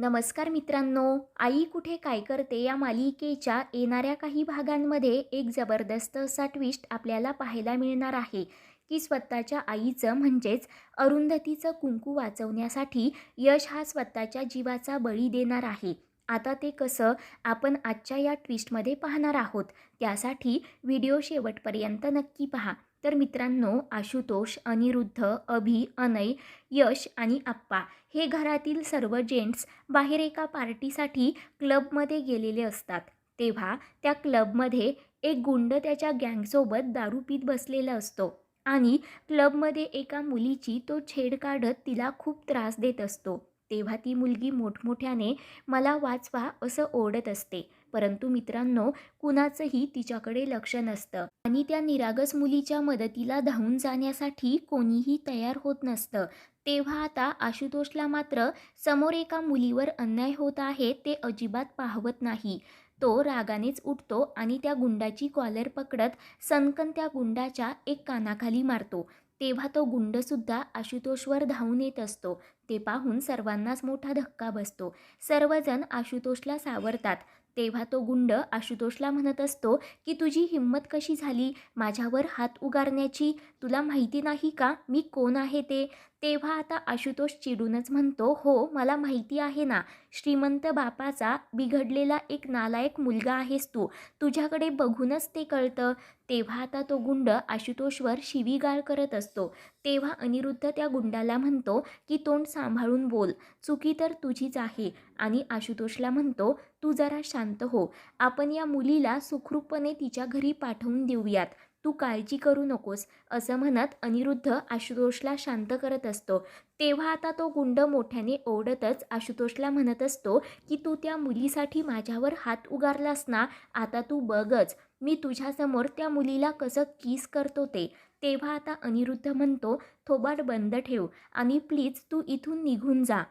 नमस्कार मित्रांनो आई कुठे काय करते या मालिकेच्या येणाऱ्या काही भागांमध्ये एक जबरदस्त असा ट्विस्ट आपल्याला पाहायला मिळणार आहे की स्वतःच्या आईचं म्हणजेच अरुंधतीचं कुंकू वाचवण्यासाठी यश हा स्वतःच्या जीवाचा बळी देणार आहे. आता ते कसं आपण आजच्या या ट्विस्टमध्ये पाहणार आहोत त्यासाठी व्हिडिओ शेवटपर्यंत नक्की पहा. तर मित्रांनो आशुतोष अनिरुद्ध अभि अनय यश आणि आप्पा हे घरातील सर्व जेंट्स बाहेर एका पार्टीसाठी क्लबमध्ये गेलेले असतात. तेव्हा त्या क्लबमध्ये एक गुंड त्याच्या गँगसोबत दारू पीत बसलेला असतो आणि क्लबमध्ये एका मुलीची तो छेड काढत तिला खूप त्रास देत असतो. तेव्हा ती मुलगी मोठमोठ्याने मला वाचवा असं ओढत असते. परंतु मित्रांनो कुणाचंही तिच्याकडे लक्ष नसतं आणि त्या निरागस मुलीच्या मदतीला धावून जाण्यासाठी कोणीही तयार होत नसतं. तेव्हा आता आशुतोषला मात्र समोर एका मुलीवर अन्याय होत आहे ते अजिबात पाहवत नाही. तो रागानेच उठतो आणि त्या गुंडाची कॉलर पकडत सनकन त्या गुंडाच्या एक कानाखाली मारतो. तेव्हा तो गुंडसुद्धा आशुतोषवर धावून येत असतो. ते पाहून सर्वांनाच मोठा धक्का बसतो. सर्वजण आशुतोषला सावरतात. तेव्हा तो गुंड आशुतोषला म्हणत असतो की तुझी हिंमत कशी झाली? माझ्यावर हात उगारण्याची? तुला माहिती नाही का? मी कोण आहे ते? तेव्हा आता आशुतोष चिडूनच म्हणतो हो मला माहिती आहे ना श्रीमंत बापाचा बिघडलेला एक नालायक मुलगा आहेस तू. तुझ्याकडे बघूनच ते कळतं. तेव्हा आता तो गुंड आशुतोषवर शिवीगाळ करत असतो. तेव्हा अनिरुद्ध त्या गुंडाला म्हणतो की तोंड सांभाळून बोल. चुकी तर तुझीच आहे. आणि आशुतोषला म्हणतो तू जरा शांत हो. आपण या मुलीला सुखरूपपणे तिच्या घरी पाठवून देऊयात. तू काळजी करू नकोस असं म्हणत अनिरुद्ध आशुतोषला शांत करत असतो. तेव्हा आता तो गुंड मोठ्याने ओढतच आशुतोषला म्हणत असतो की तू त्या मुलीसाठी माझ्यावर हात उगारलास ना? आता तू बघच मी तुझ्यासमोर त्या मुलीला कसं किस करतो ते. तेव्हा आता अनिरुद्ध म्हणतो थोबाट बंद ठेव आणि प्लीज तू इथून निघून जा.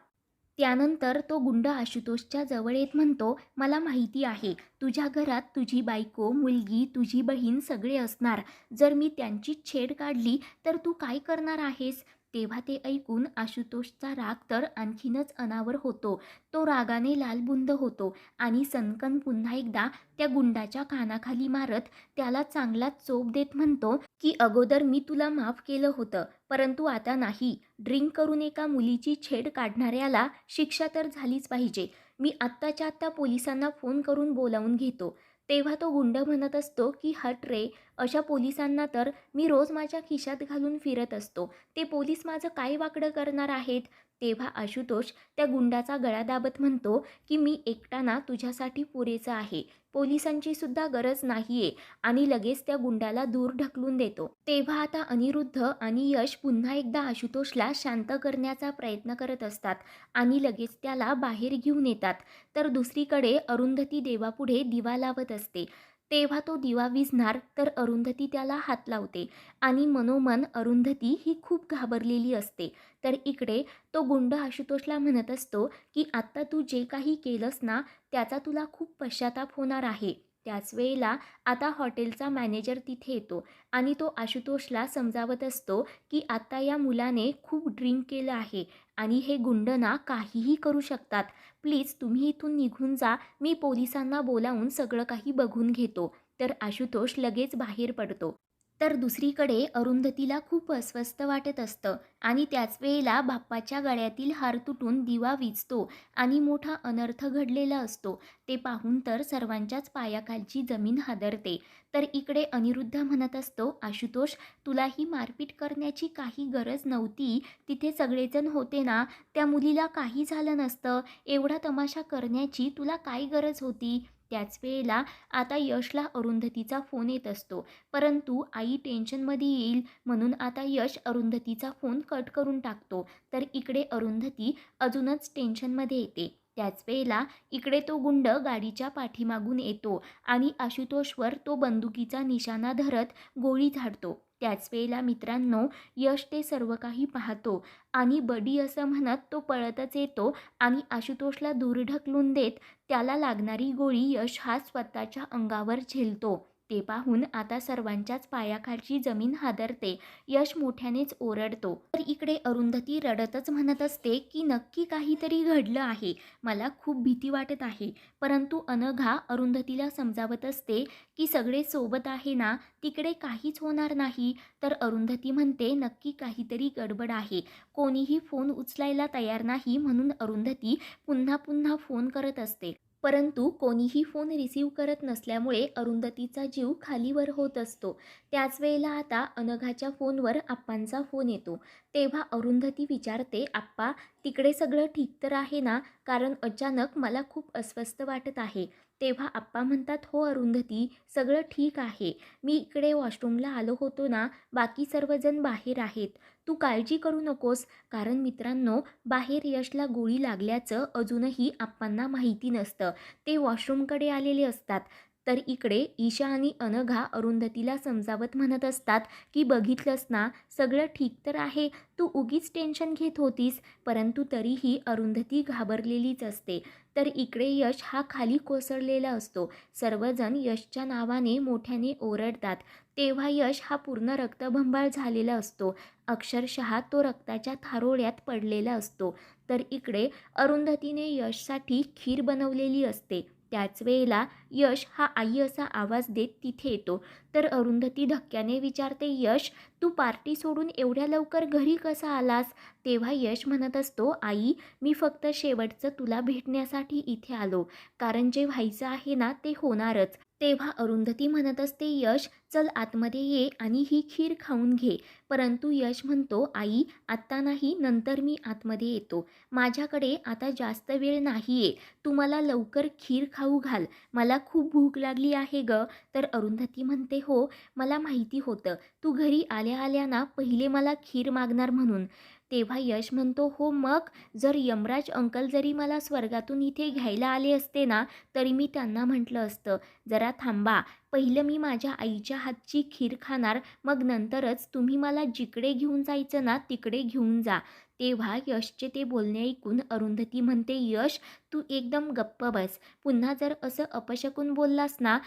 त्यानंतर तो गुंड आशुतोषच्या जवळ येत म्हणतो मला माहिती आहे तुझ्या घरात तुझी बायको मुलगी तुझी बहीण सगळे असणार. जर मी त्यांची छेड काढली तर तू काय करणार आहेस? तेव्हा ते ऐकून आशुतोषचा राग तर आणखीनच अनावर होतो. तो रागाने लालबुंद होतो आणि सनकन पुन्हा एकदा त्या गुंडाच्या कानाखाली मारत त्याला चांगला चोप देत म्हणतो की अगोदर मी तुला माफ केलं होतं परंतु आता नाही. ड्रिंक करून एका मुलीची छेड काढणाऱ्याला शिक्षा तर झालीच पाहिजे. मी आत्ताच्या आत्ता पोलिसांना फोन करून बोलावून घेतो. तेव्हा तो गुंड म्हणत असतो की हट रे अशा पोलिसांना तर मी रोज माझ्या खिशात घालून फिरत असतो. ते पोलीस माझं काय वाकडं करणार आहेत? तेव्हा आशुतोष त्या गुंडाचा गळा दाबत म्हणतो की मी एकटाना तुझ्यासाठी पुरेचं आहे. पोलिसांची सुद्धा गरज नाही आहे आणि लगेच त्या गुंडाला दूर ढकलून देतो. तेव्हा आता अनिरुद्ध आणि यश पुन्हा एकदा आशुतोषला शांत करण्याचा प्रयत्न करत असतात आणि लगेच त्याला बाहेर घेऊन येतात. तर दुसरीकडे अरुंधती देवापुढे दिवा लावत असते. तेव्हा तो दिवा विझणार तर अरुंधती त्याला हात लावते आणि मनोमन अरुंधती ही खूप घाबरलेली असते. तर इकडे तो गुंड आशुतोषला म्हणत असतो की आत्ता तू जे काही केलंस ना त्याचा तुला खूप पश्चाताप होणार आहे. त्याच वेळेला आता हॉटेलचा मॅनेजर तिथे येतो आणि तो आशुतोषला समजावत असतो की आता या मुलाने खूप ड्रिंक केलं आहे आणि हे गुंड ना काहीही करू शकतात. प्लीज तुम्ही इथून निघून जा मी पोलिसांना बोलावून सगळं काही बघून घेतो. तर आशुतोष लगेच बाहेर पडतो. तर दुसरीकडे अरुंधतीला खूप अस्वस्थ वाटत असतं आणि त्याच वेळेला बाप्पाच्या गळ्यातील हार तुटून दिवा विजतो आणि मोठा अनर्थ घडलेला असतो. ते पाहून तर सर्वांच्याच पायाखालची जमीन हादरते. तर इकडे अनिरुद्ध म्हणत असतो आशुतोष तुला ही मारपीट करण्याची काही गरज नव्हती. तिथे सगळेजण होते ना त्या मुलीला काही झालं नसतं. एवढा तमाशा करण्याची तुला काय गरज होती? त्याच वेळेला आता यशला अरुंधतीचा फोन येत असतो. परंतु आई टेन्शनमध्ये येईल म्हणून आता यश अरुंधतीचा फोन कट करून टाकतो. तर इकडे अरुंधती अजूनच टेन्शनमध्ये येते. त्याच वेळेला इकडे तो गुंड गाडीच्या पाठीमागून येतो आणि आशुतोषवर तो बंदुकीचा निशाणा धरत गोळी झाडतो. त्याच वेळेला मित्रांनो यश ते सर्व काही पाहतो आणि बडी असं म्हणत तो पळतच येतो आणि आशुतोषला दूर ढकलून देत त्याला लागणारी गोळी यश हा स्वतःच्या अंगावर झेलतो. ते पाहून आता सर्वांच्याच पायाखालची जमीन हादरते. यश मोठ्यानेच ओरडतो. तर इकडे अरुंधती रडतच म्हणत असते की नक्की काहीतरी घडलं आहे. मला खूप भीती वाटत आहे. परंतु अनघा अरुंधतीला समजावत असते की सगळे सोबत आहे ना तिकडे काहीच होणार नाही. तर अरुंधती म्हणते नक्की काहीतरी गडबड आहे. कोणीही फोन उचलायला तयार नाही म्हणून अरुंधती पुन्हा पुन्हा फोन करत असते. परंतु कोणीही फोन रिसीव्ह करत नसल्यामुळे अरुंधतीचा जीव खालीवर होत असतो. त्याच वेळेला आता अनघाच्या फोनवर आप्पांचा फोन येतो. तेव्हा अरुंधती विचारते आप्पा तिकडे सगळं ठीक तर आहे ना? कारण अचानक मला खूप अस्वस्थ वाटत आहे. तेव्हा आप्पा म्हणतात हो अरुंधती सगळं ठीक आहे. मी इकडे वॉशरूमला आलो होतो ना बाकी सर्वजण बाहेर आहेत. तू काळजी करू नकोस कारण मित्रांनो बाहेर यशला गोळी लागल्याचं अजूनही आप्पांना माहिती नसतं. ते वॉशरूमकडे आलेले असतात. तर इकडे ईशा आणि अनघा अरुंधतीला समजावत म्हणत असतात की बघितलंस ना सगळं ठीक तर आहे तू उगीच टेन्शन घेत होतीस परंतु तरीही अरुंधती घाबरलेलीच असते तर इकडे यश हा खाली कोसळलेला असतो. सर्वजण यशच्या नावाने मोठ्याने ओरडतात. तेव्हा यश हा पूर्ण रक्तभंबाळ झालेला असतो. अक्षरशः तो रक्ताच्या थारोळ्यात पडलेला असतो. तर इकडे अरुंधतीने यशसाठी खीर बनवलेली असते. त्याच वेळेला यश हा आई असा आवाज देत तिथे येतो. तर अरुंधती धक्क्याने विचारते यश तू पार्टी सोडून एवढ्या लवकर घरी कसा आलास? तेव्हा यश म्हणत असतो आई मी फक्त शेवटचं तुला भेटण्यासाठी इथे आलो. कारण जे व्हायचं आहे ना ते होणारच. तेव्हा अरुंधती म्हणत असते यश चल आतमध्ये ये आणि ही खीर खाऊन घे. परंतु यश म्हणतो आई आत्ता नाही नंतर मी आतमध्ये येतो. माझ्याकडे आता जास्त वेळ नाही आहे तू मला लवकर खीर खाऊ घाल. मला खूप भूक लागली आहे ग. तर अरुंधती म्हणते हो मला माहिती होतं. तू घरी आल्या आल्या ना पहिले मला खीर मागणार म्हणून. तेव्हा यश म्हणतो हो मग जर यमराज अंकल जरी मला स्वर्गातून इथे घ्यायला आले असते ना तरी मी त्यांना म्हटलं असतं जरा थांबा पहिलं मी माझ्या आईच्या हातची खीर खाणार मग नंतरच तुम्ही मला जिकडे घेऊन जायचं ना तिकडे घेऊन जा. तेव्हा यशचे ते बोलणे ऐकून अरुंधती म्हणते यश तू एकदम गप्प बस पुन्हा जर असं अपशकून बोललास ना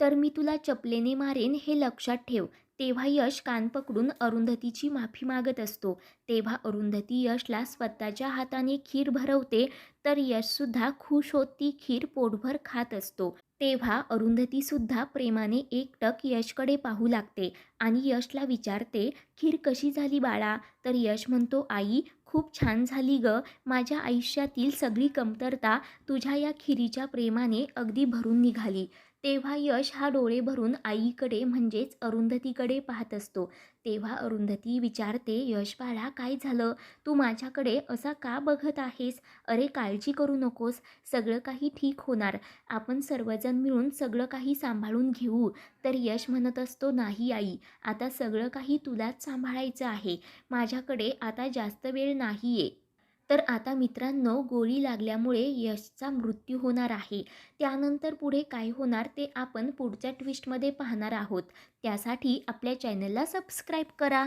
तर मी तुला चपलेने मारेन हे लक्षात ठेव. तेव्हा यश कान पकडून अरुंधतीची माफी मागत असतो. तेव्हा अरुंधती यशला स्वतःच्या हाताने खीर भरवते तर यशसुद्धा खुश होत ती खीर पोटभर खात असतो. तेव्हा अरुंधतीसुद्धा प्रेमाने एकटक यशकडे पाहू लागते आणि यशला विचारते खीर कशी झाली बाळा? तर यश म्हणतो आई खूप छान झाली ग. माझ्या आयुष्यातील सगळी कमतरता तुझ्या या खिरीच्या प्रेमाने अगदी भरून निघाली. तेव्हा यश हा डोळे भरून आईकडे म्हणजेच अरुंधतीकडे पाहत असतो. तेव्हा अरुंधती विचारते यश बाळा काय झालं? तू माझ्याकडे असा का बघत आहेस? अरे काळजी करू नकोस. सगळं काही ठीक होणार. आपण सर्वजण मिळून सगळं काही सांभाळून घेऊ. तर यश म्हणत असतो नाही आई आता सगळं काही तुलाच सांभाळायचं आहे. माझ्याकडे आता जास्त वेळ नाही आहे तर आता मित्रांनो गोळी लागल्यामुळे यशचा मृत्यू होणार आहे. त्यानंतर पुढे काय होणार ते आपण पुढच्या ट्विस्टमध्ये पाहणार आहोत. त्यासाठी आपल्या चॅनलला सबस्क्राईब करा.